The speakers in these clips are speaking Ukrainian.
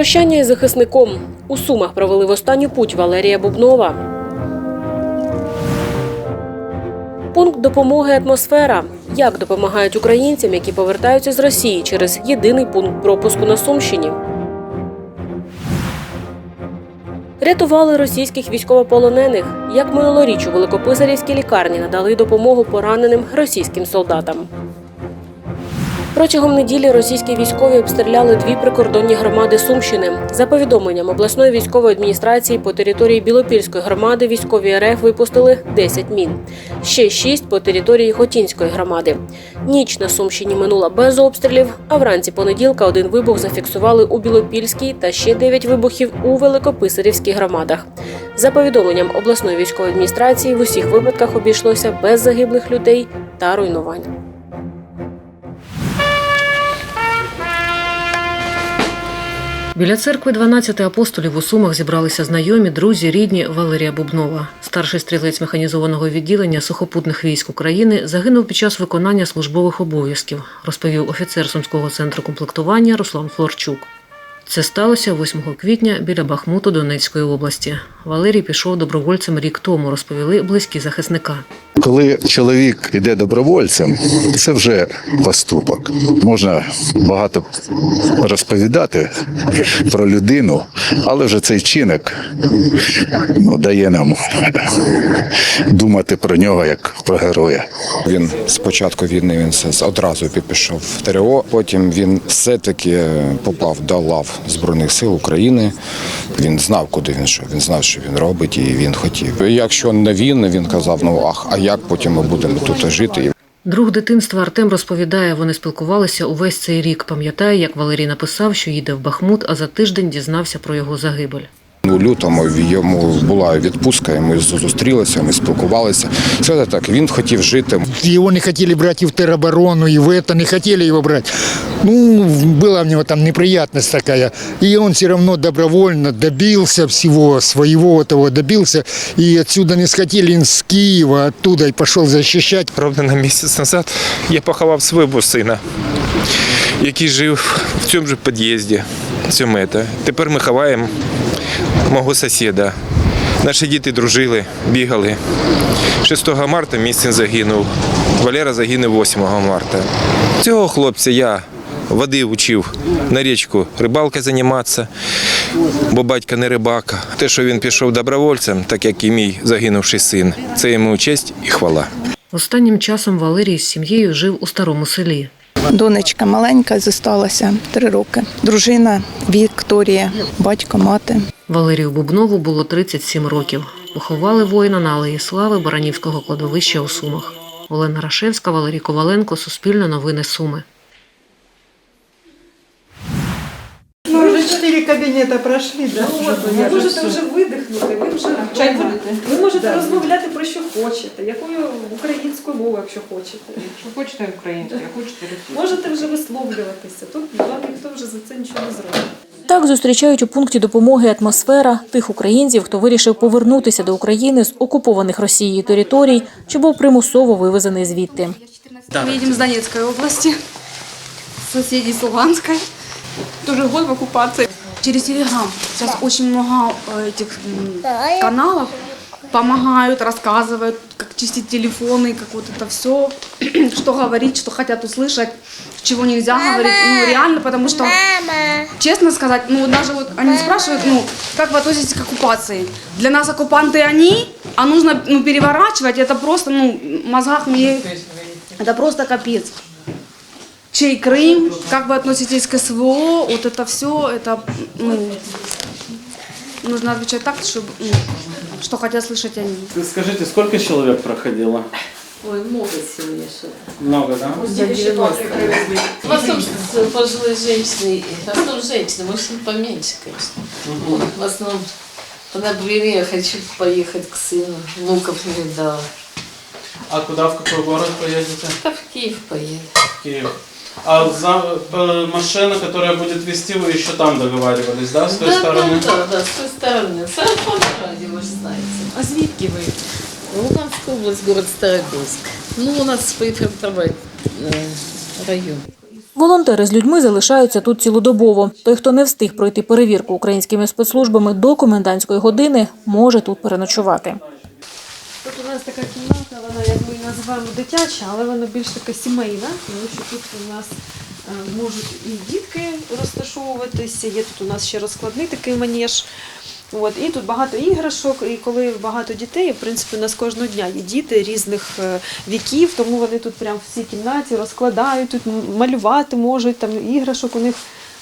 Прощання із захисником у Сумах провели в останню путь Валерія Бубнова. Пункт допомоги атмосфера. Як допомагають українцям, які повертаються з Росії через єдиний пункт пропуску на Сумщині. Рятували російських військовополонених. Як минулоріч у Великописарівській лікарні надали допомогу пораненим російським солдатам. Протягом неділі російські військові обстріляли дві прикордонні громади Сумщини. За повідомленням обласної військової адміністрації по території Білопільської громади військові РФ випустили 10 мін. Ще 6 по території Хотінської громади. Ніч на Сумщині минула без обстрілів, а вранці понеділка один вибух зафіксували у Білопільській та ще 9 вибухів у Великописарівській громадах. За повідомленням обласної військової адміністрації, в усіх випадках обійшлося без загиблих людей та руйнувань. Біля церкви 12 апостолів у Сумах зібралися знайомі, друзі, рідні Валерія Бубнова. Старший стрілець механізованого відділення сухопутних військ України загинув під час виконання службових обов'язків, розповів офіцер Сумського центру комплектування Руслан Флорчук. Це сталося 8 квітня біля Бахмуту Донецької області. Валерій пішов добровольцем рік тому, розповіли близькі захисника. Коли чоловік іде добровольцем, це вже поступок. Можна багато розповідати про людину, але вже цей чинок ну, дає нам думати про нього як про героя. Він з початку війни він одразу пішов в ТРО. Потім він все-таки попав до лав Збройних сил України. Він знав, куди він йшов. Він знав, що він робить, і він хотів. Якщо не він, він казав: ну ах, а як потім ми будемо тут жити? Друг дитинства Артем розповідає, вони спілкувалися увесь цей рік. Пам'ятає, як Валерій написав, що їде в Бахмут, а за тиждень дізнався про його загибель. У лютому йому була відпустка, і ми зустрілися, ми спілкувалися. Це так. Він хотів жити. Его не хотели брать и в тероборону, и в это не хотели его брать. Ну, была у него там неприятность такая. И он все равно добровольно добился всего своего этого, добился. И отсюда не схотели, он с Киева, оттуда и пошел защищать. Ровно на місяць назад я поховав свого сина, який жив в цьому ж під'їзді. Цьому це. Тепер ми ховаємо мого сусіда. Наші діти дружили, бігали. 6 марта мій син загинув. Валера загинув 8 марта. Цього хлопця я води учив на річку рибалкою займатися, бо батько не рибака. Те, що він пішов добровольцем, так як і мій загинувший син, це йому честь і хвала. Останнім часом Валерій з сім'єю жив у старому селі. Донечка маленька зосталася три роки. Дружина Вікторія, батько, мати. Валерію Бубнову було 37 років. Поховали воїна на Алеї Слави Баранівського кладовища у Сумах. Олена Рашевська, Валерій Коваленко, Суспільне новини Суми. Ну, уже четыре кабинета прошли, да? Ви можете вже видихнути, ви вже чай будете. Ви можете розмовляти про що хочете, якою українською мовою, якщо хочете. Що хочете українською, хочете російською. Можете вже висловлюватися. Тут вам ніхто вже за це нічого не зробить. Так зустрічають у пункті допомоги атмосфера тих українців, хто вирішив повернутися до України з окупованих Росією територій, чи був примусово вивезений звідти. Мы едем с Донецкой области, соседей с Луганской. Тоже год в оккупации. Через Телеграм сейчас очень много этих каналов помогают, рассказывают, как чистить телефоны, как вот это все, что говорить, что хотят услышать, чего нельзя говорить. Ну, реально, потому что, честно сказать, ну, даже вот они спрашивают, ну, как вы относитесь к оккупации? Для нас оккупанты они, а нужно ну, переворачивать, это просто, ну, в мозгах мне это просто капец. Чей Крым, как вы относитесь к СВО, вот это все, это, ну, нужно отвечать так, чтобы, ну, что хотят слышать они. Скажите, сколько человек проходило? Ой, много сегодня. Много, да? 90. В основном пожилые женщины, в основном женщины, мужчин поменьше, конечно. Вот, в основном, например, я хочу поехать к сыну, внуков не видала. А куда, в какой город поедете? Да в Киев поеду. В Киев. А за э, машина, которая будет вести, вы еще там договаривались, да, с той да, стороны? Да, да, да, с той стороны. Сарафан радио, вы же знаете. А звідки ви? Луганская область, город Старобельск. Ну, у нас прифронтовой э, район. Волонтери з людьми залишаються тут цілодобово. Той, хто не встиг пройти перевірку українськими спецслужбами до комендантської години, може тут переночувати. У нас така кімната, вона як ми її називаємо дитяча, але вона більш така сімейна, тому що тут у нас е, можуть і дітки розташовуватися. Є тут у нас ще розкладний такий манеж. От, і тут багато іграшок, і коли багато дітей, в принципі, у нас кожного дня є діти різних е, віків, тому вони тут прямо в цій кімнаті розкладають, тут малювати можуть, там іграшок у них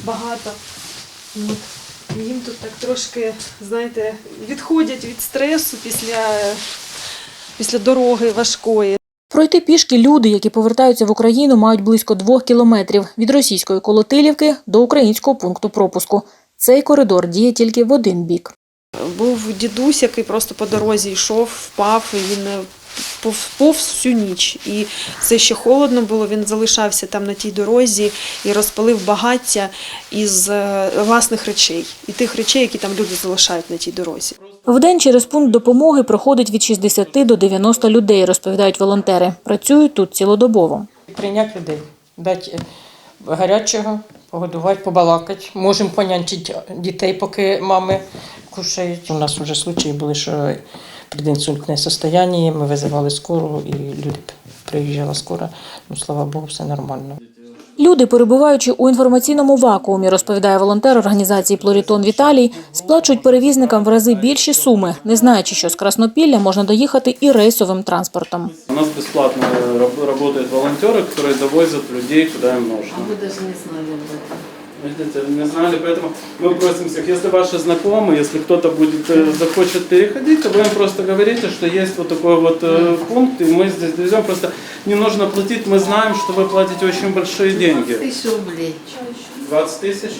багато. От. Їм тут так трошки, знаєте, відходять від стресу після, після дороги важкої. Пройти пішки люди, які повертаються в Україну, мають близько двох кілометрів від російської Колотилівки до українського пункту пропуску. Цей коридор діє тільки в один бік. Був дідусь, який просто по дорозі йшов, впав, і він е, повз всю ніч. І це ще холодно було, він залишався там на тій дорозі і розпалив багаття із е, власних речей. І тих речей, які там люди залишають на тій дорозі. Вдень через пункт допомоги проходить від 60 до 90 людей, розповідають волонтери. Працюють тут цілодобово. прийняти людей, дати е, гарячого, погодувати, побалакати. Можемо понянчити дітей, поки мами кушають. У нас вже случаї були, що предінсультне состояние, ми визивали скору і люди приїжджала скора. Ну, слава Богу, все нормально. Люди, перебуваючи у інформаційному вакуумі, розповідає волонтер організації Плорітон Віталій, сплачують перевізникам в рази більші суми, не знаючи, що з Краснопілля можна доїхати і рейсовим транспортом. У нас бесплатно раб- работают волонтеры, которые довозят людей куда им нужно. А мы даже не знали об этом. Видите, не знали, поэтому мы просим всех, если ваши знакомые, если кто-то будет, э, захочет переходить, то вы им просто говорите, что есть вот такой вот э, пункт, и мы здесь довезем. Просто не нужно платить, мы знаем, что вы платите очень большие деньги. Тысячу рублей. 20 тысяч?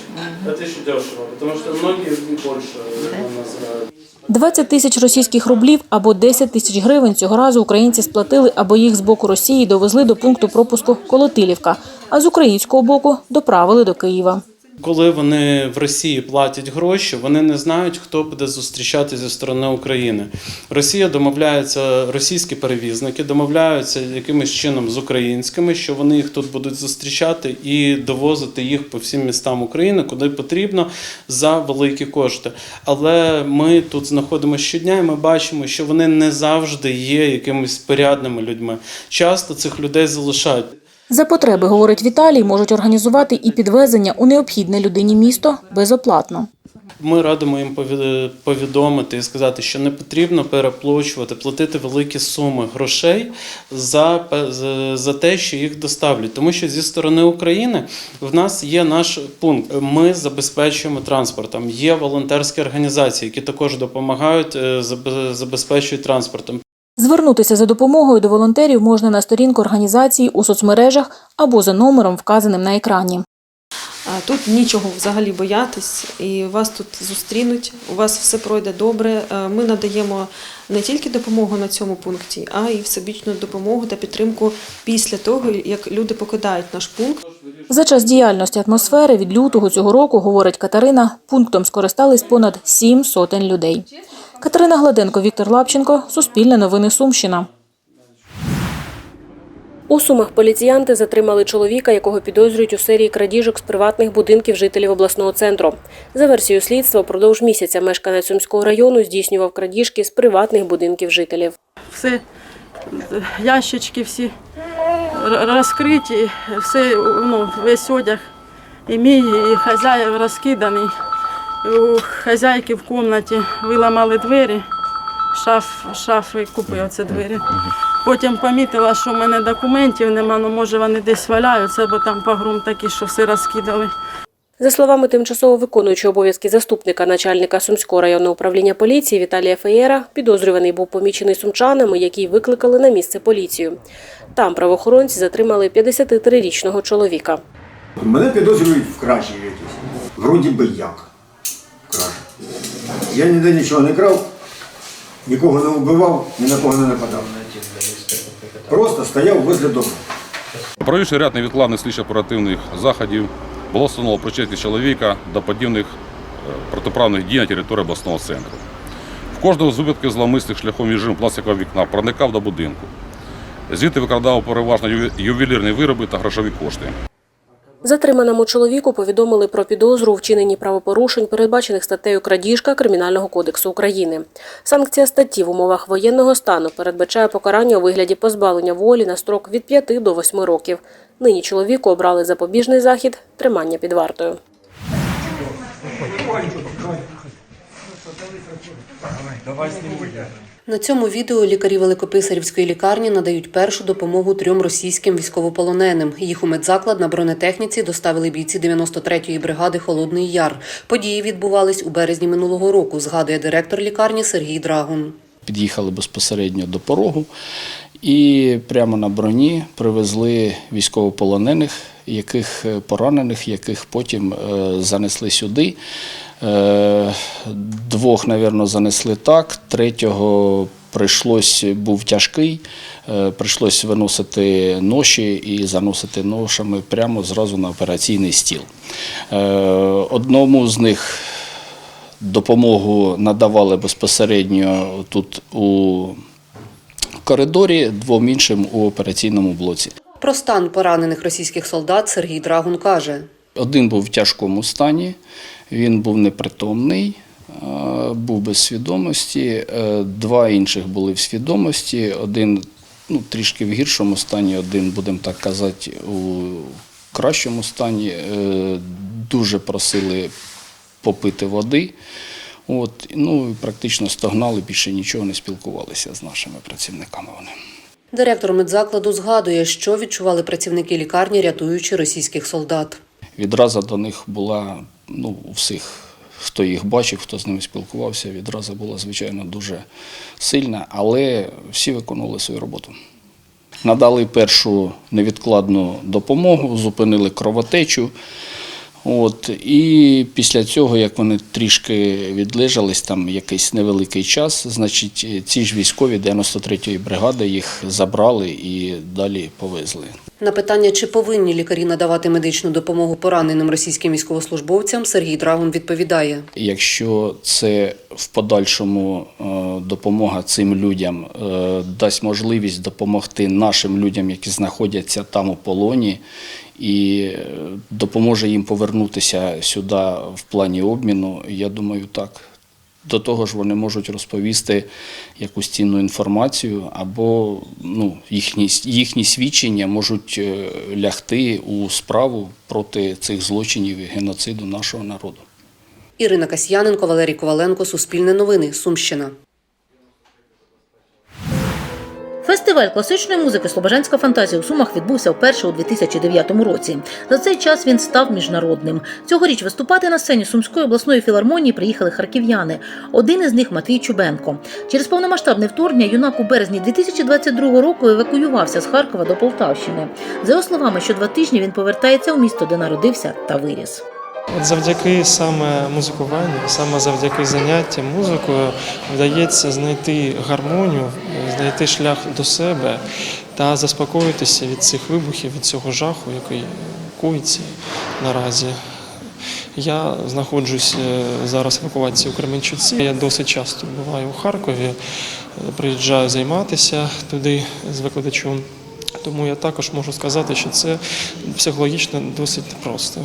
Это еще дешево, потому что многие больше э, называют. 20 тисяч російських рублів або 10 тисяч гривень цього разу українці сплатили, або їх з боку Росії довезли до пункту пропуску Колотилівка, а з українського боку доправили до Києва. Коли вони в Росії платять гроші, вони не знають, хто буде зустрічати зі сторони України. Росія домовляється, російські перевізники домовляються якимось чином з українськими, що вони їх тут будуть зустрічати і довозити їх по всім містам України, куди потрібно за великі кошти. Але ми тут знаходимося щодня, і ми бачимо, що вони не завжди є якимись порядними людьми. Часто цих людей залишають. За потреби, говорить Віталій, можуть організувати і підвезення у необхідне людині місто безоплатно. Ми радимо їм пові- повідомити і сказати, що не потрібно переплачувати, платити великі суми грошей за, за- за те, що їх доставлять. Тому що зі сторони України в нас є наш пункт. Ми забезпечуємо транспортом. Є волонтерські організації, які також допомагають, е, забезпечують транспортом. Звернутися за допомогою до волонтерів можна на сторінку організації у соцмережах або за номером, вказаним на екрані. Тут нічого взагалі боятись, і вас тут зустрінуть. У вас все пройде добре. Е, Ми надаємо не тільки допомогу на цьому пункті, а й всебічну допомогу та підтримку після того, як люди покидають наш пункт. За час діяльності атмосфери від лютого цього року, говорить Катерина, пунктом скористались понад сім сотень людей. Катерина Гладенко, Віктор Лапченко, Суспільне новини Сумщина. У Сумах поліціянти затримали чоловіка, якого підозрюють у серії крадіжок з приватних будинків жителів обласного центру. За версією слідства, впродовж місяця мешканець Сумського району здійснював крадіжки з приватних будинків жителів. Все, ящички всі розкриті, все, ну, весь одяг і мій, і хазяїв розкиданий. У хазяйки в кімнаті виламали двері, шаф, шафи купив ці двері. Потім помітила, що в мене документів нема, ну може вони десь валяються, бо там погром такий, що все розкидали. За словами тимчасово виконуючого обов'язки заступника начальника Сумського районного управління поліції Віталія Феєра, підозрюваний був помічений сумчанами, які викликали на місце поліцію. Там правоохоронці затримали 53-річного чоловіка. Мене підозрюють в кражі якісь. Вроді би як. Я ніде нічого не крав, нікого не вбивав, ні на кого не нападав. Просто стояв возле дому. Провівши ряд невідкладних слідчо-оперативних заходів, було встановлено причетність чоловіка до подібних е, протиправних дій на території обласного центру. В кожному з випадків зловмисних шляхом режиму пластикового вікна проникав до будинку. Звідти викрадав переважно ювелірні вироби та грошові кошти. Затриманому чоловіку повідомили про підозру у вчиненні правопорушень, передбачених статтею крадіжка Кримінального кодексу України. Санкція статті в умовах воєнного стану передбачає покарання у вигляді позбавлення волі на строк від 5 до 8 років. Нині чоловіку обрали запобіжний захід тримання під вартою. На цьому відео лікарі Великописарівської лікарні надають першу допомогу трьом російським військовополоненим. Їх у медзаклад на бронетехніці доставили бійці 93-ї бригади Холодний Яр. Події відбувались у березні минулого року, згадує директор лікарні Сергій Драгун. Під'їхали безпосередньо до порогу і прямо на броні привезли військовополонених, яких поранених, яких потім е, занесли сюди. Е, Двох, напевно, занесли так, третього прийшлось, був тяжкий, е, прийшлось виносити ноші і заносити ношами прямо зразу на операційний стіл. Е, Одному з них допомогу надавали безпосередньо тут у коридорі, двом іншим у операційному блоці. Про стан поранених російських солдат Сергій Драгун каже. Один був в тяжкому стані, він був непритомний, е, був без свідомості. Е, Два інших були в свідомості. Один ну, трішки в гіршому стані, один, будемо так казати, у кращому стані. Е, Дуже просили попити води. От, ну, практично стогнали, більше нічого не спілкувалися з нашими працівниками. Вони. Директор медзакладу згадує, що відчували працівники лікарні, рятуючи російських солдат. Відразу до них була ну, у всіх, хто їх бачив, хто з ними спілкувався, відразу була, звичайно, дуже сильна, але всі виконували свою роботу. Надали першу невідкладну допомогу, зупинили кровотечу. От, і після цього, як вони трішки відлежались, там якийсь невеликий час, значить, ці ж військові 93-ї бригади їх забрали і далі повезли. На питання, чи повинні лікарі надавати медичну допомогу пораненим російським військовослужбовцям, Сергій Драгун відповідає. Якщо це в подальшому е, допомога цим людям е, дасть можливість допомогти нашим людям, які знаходяться там у полоні, і е, допоможе їм повернутися сюди в плані обміну, я думаю, так. До того ж, вони можуть розповісти якусь цінну інформацію, або ну, їхні, їхні свідчення можуть е, лягти у справу проти цих злочинів і геноциду нашого народу. Ірина Касьяненко, Валерій Коваленко, Суспільне новини, Сумщина. Фестиваль класичної музики Слобожанська фантазія у Сумах відбувся вперше у 2009 році. За цей час він став міжнародним. Цьогоріч виступати на сцені Сумської обласної філармонії приїхали харків'яни. Один із них Матвій Чубенко. Через повномасштабне вторгнення юнак у березні 2022 року евакуювався з Харкова до Полтавщини. За його словами, що два тижні він повертається у місто, де народився та виріс. От завдяки саме музикуванню, саме завдяки заняттям музикою вдається знайти гармонію, знайти шлях до себе та заспокоїтися від цих вибухів, від цього жаху, який коїться наразі. Я знаходжусь е, зараз в евакуації у Кременчуці. Я досить часто буваю у Харкові, е, приїжджаю займатися туди з викладачем. Тому я також можу сказати, що це психологічно досить просто.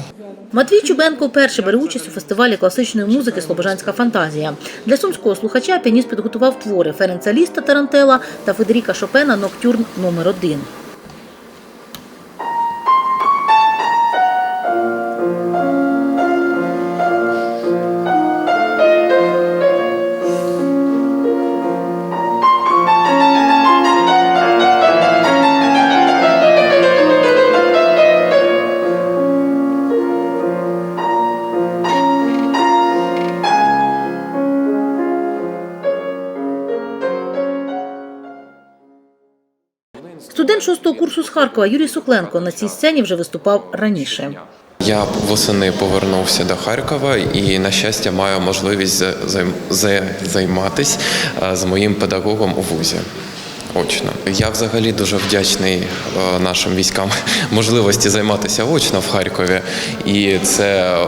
Матвій Чубенко вперше бере участь у фестивалі класичної музики Слобожанська фантазія. Для сумського слухача піаніст підготував твори Ференца Ліста Тарантела та Федеріка Шопена Ноктюрн номер 1 шостого курсу з Харкова Юрій Сухленко на цій сцені вже виступав раніше. Я восени повернувся до Харкова і, на щастя, маю можливість за- займ- за- займатися е, з моїм педагогом у вузі. Очно. Я взагалі дуже вдячний е, нашим військам можливості займатися очно в Харкові, і це е,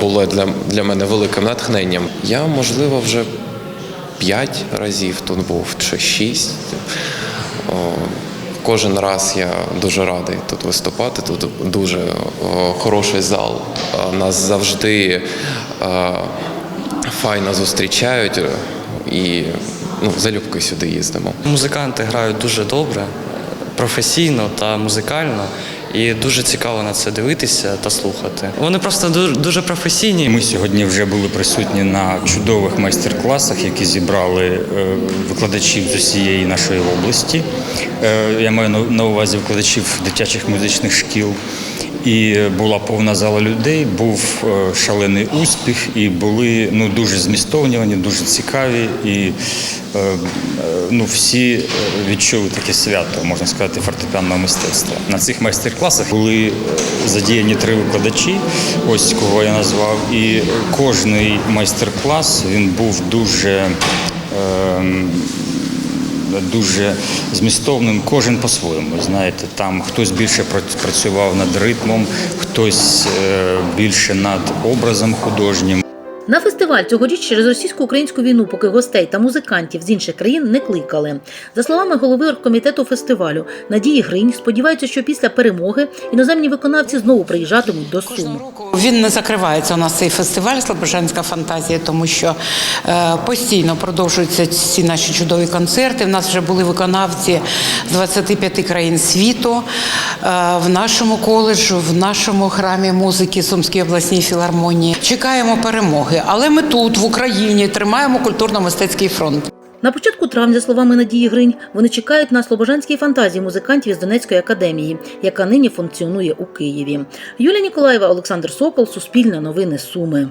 було для, для мене великим натхненням. Я, можливо, вже п'ять разів тут був чи шість. Кожен раз я дуже радий тут виступати. Тут дуже е, хороший зал. Е, Нас завжди е, файно зустрічають і ну, залюбки сюди їздимо. Музиканти грають дуже добре, професійно та музикально. І дуже цікаво на це дивитися та слухати. Вони просто дуже, професійні. Ми сьогодні вже були присутні на чудових майстер-класах, які зібрали е, викладачів з усієї нашої області. Е, Я маю на- увазі викладачів дитячих музичних шкіл. І була повна зала людей, був е, шалений успіх, і були ну дуже змістовні, вони дуже цікаві. І ну, всі е, відчули таке свято, можна сказати, фортепіанного мистецтва. На цих майстер-класах були е, задіяні три викладачі, ось кого я назвав. І кожний майстер-клас він був дуже. ем, Дуже змістовним, кожен по-своєму. Знаєте, там хтось більше працював над ритмом, хтось е, більше над образом художнім. На фестиваль цьогоріч через російсько-українську війну поки гостей та музикантів з інших країн не кликали. За словами голови оргкомітету фестивалю Надії Гринь, сподіваються, що після перемоги іноземні виконавці знову приїжджатимуть до Сум. Він не закривається у нас цей фестиваль Слобожанська фантазія, тому що е, постійно продовжуються ці наші чудові концерти. У нас вже були виконавці з 25 країн світу е, в нашому коледжу, в нашому храмі музики Сумській обласній філармонії. Чекаємо перемоги, але ми тут, в Україні, тримаємо культурно-мистецький фронт. На початку травня, за словами Надії Гринь, вони чекають на слобожанській фантазії музикантів з Донецької академії, яка нині функціонує у Києві. Юлія Ніколаєва, Олександр Сокол, Суспільне новини Суми.